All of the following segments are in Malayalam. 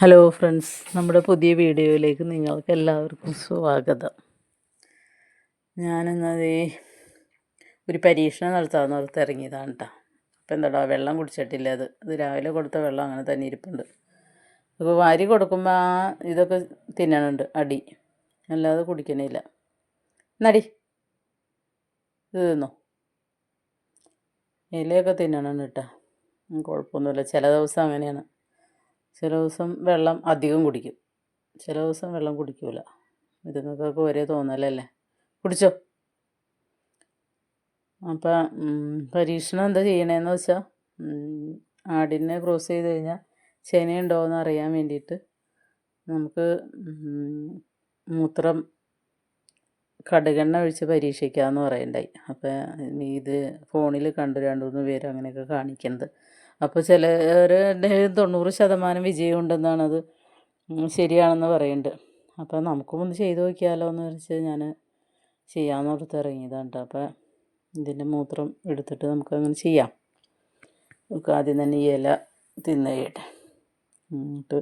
ഹലോ ഫ്രണ്ട്സ് നമ്മുടെ പുതിയ വീഡിയോയിലേക്ക് നിങ്ങൾക്ക് എല്ലാവർക്കും സ്വാഗതം. ഞാനെന്നത് ഒരു പരീക്ഷണം നടത്താമെന്ന് ഓർത്ത് ഇറങ്ങിയതാണ് കേട്ടോ അപ്പോൾ എന്താടാ വെള്ളം കുടിച്ചിട്ടില്ല അത്? ഇത് രാവിലെ കൊടുത്ത വെള്ളം അങ്ങനെ തന്നെ ഇരിപ്പുണ്ട്. അപ്പോൾ വാരി കൊടുക്കുമ്പോൾ ആ ഇതൊക്കെ തിന്നണുണ്ട് അടി. അല്ലാതെ കുടിക്കണില്ല. നടി ഇത് തിന്നോ? ഇലയൊക്കെ തിന്നണം കേട്ടോ കുഴപ്പമൊന്നുമില്ല. ചില ദിവസം അങ്ങനെയാണ്. ചില ദിവസം വെള്ളം അധികം കുടിക്കും. ചില ദിവസം വെള്ളം കുടിക്കൂല. ഇതുങ്ങൾക്കൊക്കെ ഒരേ തോന്നലല്ലേ? കുടിച്ചോ? അപ്പം പരീക്ഷണം എന്താ ചെയ്യണേന്ന് വെച്ചാൽ ആടിനെ ക്രോസ് ചെയ്ത് കഴിഞ്ഞാൽ ചെനയുണ്ടോ എന്ന് അറിയാൻ വേണ്ടിയിട്ട് നമുക്ക് മൂത്രം കടുകെണ്ണ ഒഴിച്ച് പരീക്ഷിക്കാമെന്ന് പറയണ്ടായി. അപ്പം ഇത് ഫോണിൽ കണ്ടു രണ്ട് മൂന്ന് പേര് അങ്ങനെയൊക്കെ കാണിക്കുന്നത് അപ്പോൾ ചില തൊണ്ണൂറ് ശതമാനം വിജയം ഉണ്ടെന്നാണത് ഉം, ശരിയാണെന്ന് പറയുന്നുണ്ട് അപ്പോൾ നമുക്കും ഒന്ന് ചെയ്ത് നോക്കിയാലോ എന്ന് വെച്ച് ഞാൻ ചെയ്യാമെന്ന് ഓർത്ത് ഇറങ്ങിയതാണ് കേട്ടോ അപ്പോൾ ഇതിന്റെ മൂത്രം എടുത്തിട്ട് നമുക്കങ്ങനെ ചെയ്യാം. നമുക്ക് ആദ്യം തന്നെ ഈ ഇല തിന്ന് കഴിയട്ടെ എന്നിട്ട്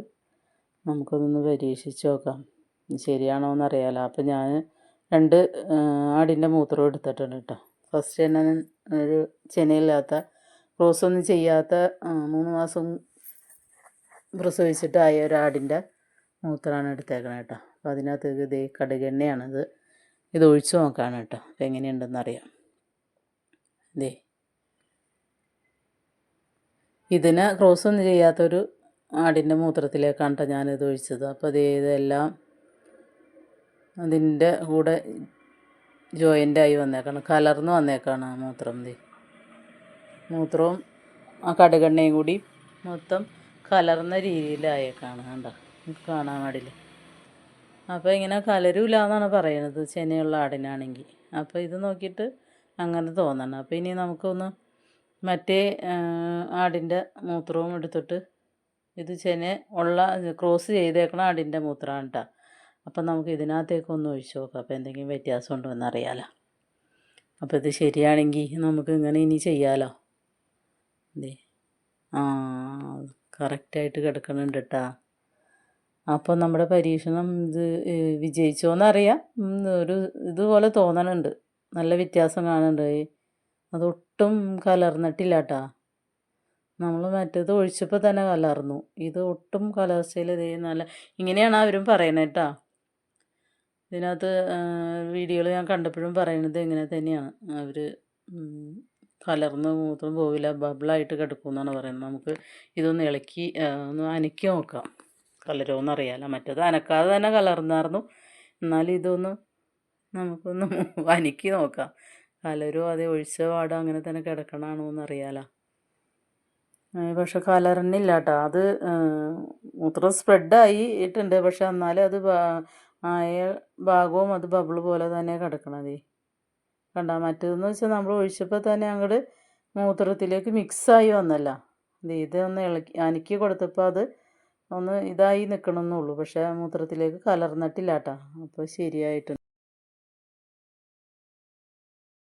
നമുക്കതൊന്ന് പരീക്ഷിച്ച് നോക്കാം. ശരിയാണോ എന്ന് അറിയാലോ അപ്പം ഞാൻ രണ്ട് ആടിന്റെ മൂത്രം എടുത്തിട്ടുണ്ട് കേട്ടോ ഫസ്റ്റ് തന്നെ ഒരു ചെനയില്ലാത്ത ക്രോസ് ഒന്നും ചെയ്യാത്ത മൂന്ന് മാസം പ്രസവിച്ചിട്ടായ ഒരാടിന്റെ മൂത്രമാണ് എടുത്തേക്കണത് കേട്ടോ. അപ്പോൾ അതിനകത്ത് ഇത് കടുകെണ്ണയാണിത് ഇത് ഒഴിച്ചു നോക്കാണ് കേട്ടോ. അപ്പോൾ എങ്ങനെയുണ്ടെന്ന് അറിയാം ദേ. ഇതിന് ക്രോസൊന്നും ചെയ്യാത്തൊരു ആടിന്റെ മൂത്രത്തിലേക്കാണ് ട്ടോ ഞാനിത് ഒഴിച്ചത്. അപ്പോൾ ഇത് ഇതെല്ലാം അതിന്റെ കൂടെ ജോയിന്റായി വന്നേക്കാണ്. കലർന്ന് വന്നേക്കാണ് ആ മൂത്രം ദേ. മൂത്രവും ആ കടുകെണ്ണയും കൂടി മൊത്തം കലർന്ന രീതിയിലായേക്കാണ് കണ്ടോ? നിങ്ങൾക്ക് കാണാൻ പാടില്ല. അപ്പോൾ ഇങ്ങനെ കലരൂല എന്നാണ് പറയുന്നത് ചെനയുള്ള ആടിനാണെങ്കിൽ. അപ്പോൾ ഇത് നോക്കിയിട്ട് അങ്ങനെ തോന്നണം. അപ്പോൾ ഇനി നമുക്കൊന്ന് മറ്റേ ആടിന്റെ മൂത്രവും എടുത്തിട്ട് ഇത് ചെന ഉള്ള ക്രോസ് ചെയ്തേക്കണ ആടിന്റെ മൂത്രമാണ് കേട്ടോ അപ്പം നമുക്ക് ഇതിനകത്തേക്കൊന്ന് ഒഴിച്ച് നോക്കാം. അപ്പോൾ എന്തെങ്കിലും വ്യത്യാസം ഉണ്ടോ എന്നറിയാലോ. അപ്പോൾ ഇത് ശരിയാണെങ്കിൽ നമുക്ക് ഇങ്ങനെ ഇനി ചെയ്യാലോ. ദേ. ആ കറക്റ്റായിട്ട് കിടക്കണുണ്ട് കേട്ടാ അപ്പോൾ നമ്മുടെ പരീക്ഷണം ഇത് വിജയിച്ചോന്നറിയാം. ഒരു ഇതുപോലെ തോന്നണുണ്ട്. നല്ല വ്യത്യാസം കാണുന്നുണ്ട് അതൊട്ടും കലർന്നിട്ടില്ല കേട്ടാ നമ്മൾ മറ്റേത് ഒഴിച്ചപ്പോൾ തന്നെ കലർന്നു. ഇത് ഒട്ടും കലർച്ചയിൽ ഇത് നല്ല ഇങ്ങനെയാണ് അവരും പറയണത് കേട്ടാ ഇതിനകത്ത് വീഡിയോയിൽ ഞാൻ കണ്ടപ്പോഴും പറയുന്നത് ഇങ്ങനെ തന്നെയാണ്. അവർ കലർന്ന് മൂത്രം പോവില്ല ബബിളായിട്ട് കിടക്കും എന്നാണ് പറയുന്നത്. നമുക്ക് ഇതൊന്ന് ഇളക്കി ഒന്ന് അനക്കി നോക്കാം. കലരോന്ന് അറിയാലോ. മറ്റേത് അനക്കാതെ തന്നെ കലർന്നായിരുന്നു. എന്നാലും ഇതൊന്ന് നമുക്കൊന്ന് അനക്കി നോക്കാം. കലരോ അതേ ഒഴിച്ച പാടോ അങ്ങനെ തന്നെ കിടക്കണമാണോ എന്ന് അറിയാലോ. പക്ഷെ കലറണില്ല കേട്ടോ അത് മൂത്രം സ്പ്രെഡായി ഇട്ടുണ്ട്. പക്ഷെ എന്നാലും അത് ആയ ഭാഗവും അത് ബബിൾ പോലെ തന്നെ കിടക്കണതേ. കണ്ട മറ്റേതെന്ന് വെച്ചാൽ നമ്മൾ ഒഴിച്ചപ്പോൾ തന്നെ അങ്ങോട്ട് മൂത്രത്തിലേക്ക് മിക്സായി വന്നല്ല. ഇത് ഇതൊന്ന് ഇളക്കി അനക്കി കൊടുത്തപ്പോൾ അത് ഒന്ന് ഇതായി നിൽക്കണമെന്നുള്ളൂ പക്ഷേ മൂത്രത്തിലേക്ക് കലർന്നിട്ടില്ല കേട്ടോ അപ്പോൾ ശരിയായിട്ടുണ്ട്.